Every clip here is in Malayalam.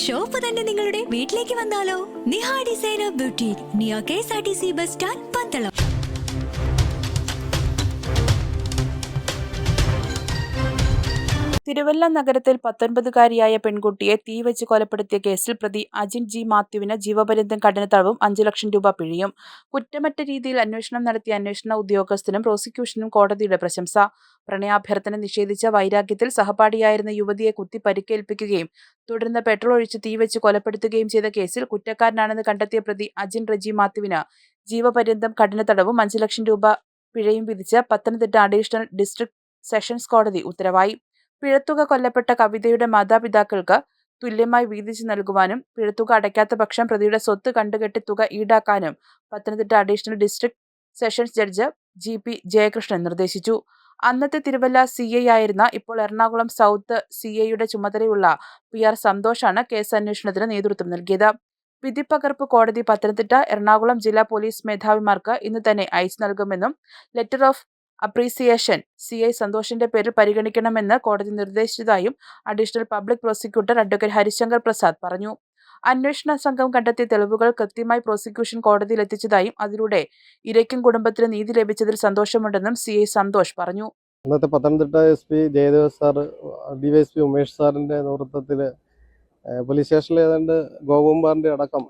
ഷോപ്പ് തന്നെ നിങ്ങളുടെ വീട്ടിലേക്ക് വന്നാലോ? Niha designer beauty neo K S R T C bus stand Pandalam. Thiruvalla നഗരത്തിൽ പത്തൊൻപതുകാരിയായ പെൺകുട്ടിയെ തീവെച്ച് കൊലപ്പെടുത്തിയ കേസിൽ പ്രതി അജിൻ ജി മാത്യുവിന് ജീവപര്യന്തം കഠിന തടവും അഞ്ചു ലക്ഷം രൂപ പിഴയും. കുറ്റമറ്റ രീതിയിൽ അന്വേഷണം നടത്തിയ അന്വേഷണ ഉദ്യോഗസ്ഥനും പ്രോസിക്യൂഷനും കോടതിയുടെ പ്രശംസ. പ്രണയാഭ്യർത്ഥന നിഷേധിച്ച വൈരാഗ്യത്തിൽ സഹപാഠിയായിരുന്ന യുവതിയെ കുത്തി പരിക്കേൽപ്പിക്കുകയും തുടർന്ന് പെട്രോൾ ഒഴിച്ച് തീവെച്ച് കൊലപ്പെടുത്തുകയും ചെയ്ത കേസിൽ കുറ്റക്കാരനാണെന്ന് കണ്ടെത്തിയ പ്രതി അജിൻ റജി മാത്യുവിന് ജീവപര്യന്തം കഠിന തടവും അഞ്ചു ലക്ഷം രൂപ പിഴയും വിധിച്ച് പത്തനംതിട്ട അഡീഷണൽ ഡിസ്ട്രിക്ട് സെഷൻസ് കോടതി ഉത്തരവായി. പിഴത്തുക കൊല്ലപ്പെട്ട കവിതയുടെ മാതാപിതാക്കൾക്ക് തുല്യമായി വീതിച്ചു നൽകുവാനും പിഴത്തുക അടയ്ക്കാത്ത പക്ഷം പ്രതിയുടെ സ്വത്ത് കണ്ടുകെട്ടി തുക ഈടാക്കാനും Pathanamthitta additional district sessions judge G P Jayakrishnan നിർദ്ദേശിച്ചു. അന്നത്തെ തിരുവല്ല സി ഐ ആയിരുന്ന ഇപ്പോൾ എറണാകുളം സൗത്ത് സി ഐയുടെ ചുമതലയുള്ള പി ആർ സന്തോഷാണ് കേസ് അന്വേഷണത്തിന് നേതൃത്വം നൽകിയത്. വിധിപ്പകർപ്പ് കോടതി പത്തനംതിട്ട എറണാകുളം ജില്ലാ പോലീസ് മേധാവിമാർക്ക് ഇന്ന് തന്നെ അയച്ചു നൽകുമെന്നും letter of appreciation C. I. സന്തോഷിന്റെ പേരിൽ പരിഗണിക്കണമെന്ന് കോടതി നിർദ്ദേശിച്ചതായും additional public prosecutor advocate Harishankar Prasad പറഞ്ഞു. അന്വേഷണ സംഘം കണ്ടെത്തിയ തെളിവുകൾ കൃത്യമായി പ്രോസിക്യൂഷൻ കോടതിയിൽ എത്തിച്ചതായും അതിലൂടെ ഇരയ്ക്കും കുടുംബത്തിന് നീതി ലഭിച്ചതിൽ സന്തോഷമുണ്ടെന്നും സി. ഐ. സന്തോഷ് പറഞ്ഞു. ഇന്നത്തെ Pathanamthitta S P Jayadev sir DYS P Umesh സാറിന്റെ നേതൃത്വത്തിൽ പോലീസ് സ്റ്റേഷനിൽ ഏതാണ്ട് ഗോകുമാറിന്റെ അടക്കം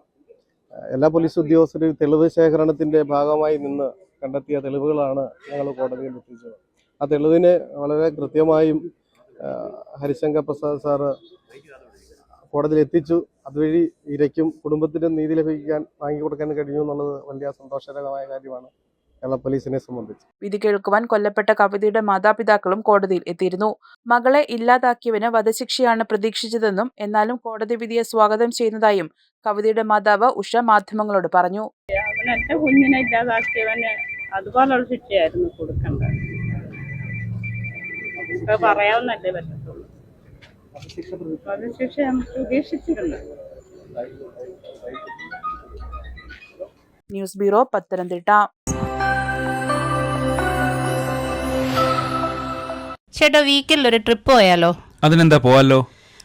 എല്ലാ പോലീസ് ഉദ്യോഗസ്ഥരും തെളിവ് ശേഖരണത്തിന്റെ ഭാഗമായി നിന്ന് കണ്ടെത്തിയ തെളിവുകളാണ് ഞങ്ങൾ കോടതിയിൽ എത്തിച്ചത്. ആ തെളിവിനെ വളരെ കൃത്യമായും ഹരിശങ്കർ പ്രസാദ് സാറ് കോടതിയിൽ എത്തിച്ചു. അതുവഴി ഇരയ്ക്കും കുടുംബത്തിനും നീതി ലഭിക്കാൻ വാങ്ങിക്കൊടുക്കാൻ കഴിഞ്ഞു എന്നുള്ളത് വലിയ സന്തോഷകരമായ കാര്യമാണ്. കേരള പോലീസിനെ സംബന്ധിച്ച്. വിധി കേൾക്കുവാൻ കൊല്ലപ്പെട്ട കവിതയുടെ മാതാപിതാക്കളും കോടതിയിൽ എത്തിയിരുന്നു. മകളെ ഇല്ലാതാക്കിയവന് വധശിക്ഷയാണ് പ്രതീക്ഷിച്ചതെന്നും എന്നാലും കോടതി വിധിയെ സ്വാഗതം ചെയ്യുന്നതായും കവിതയുടെ മാതാവ് ഉഷ മാധ്യമങ്ങളോട് പറഞ്ഞു. എന്റെ കുഞ്ഞിനെ ഇല്ലാതാക്കിയവന് അതുപോലുള്ള ശിക്ഷയായിരുന്നു കൊടുക്കേണ്ടത്. ഇപ്പൊ പറയാവുന്നല്ലേ പറ്റത്തുള്ളൂ. വധശിക്ഷ ശിക്ഷ നമുക്ക് പ്രതീക്ഷിച്ചിരുന്നു ന്യൂസ് ബ്യൂറോ പത്തനംതിട്ട. ചേട്ടാ വീക്കെൻഡിൽ ഒരു ട്രിപ്പ് പോയാലോ? അതിനെന്താ പോവാലോ?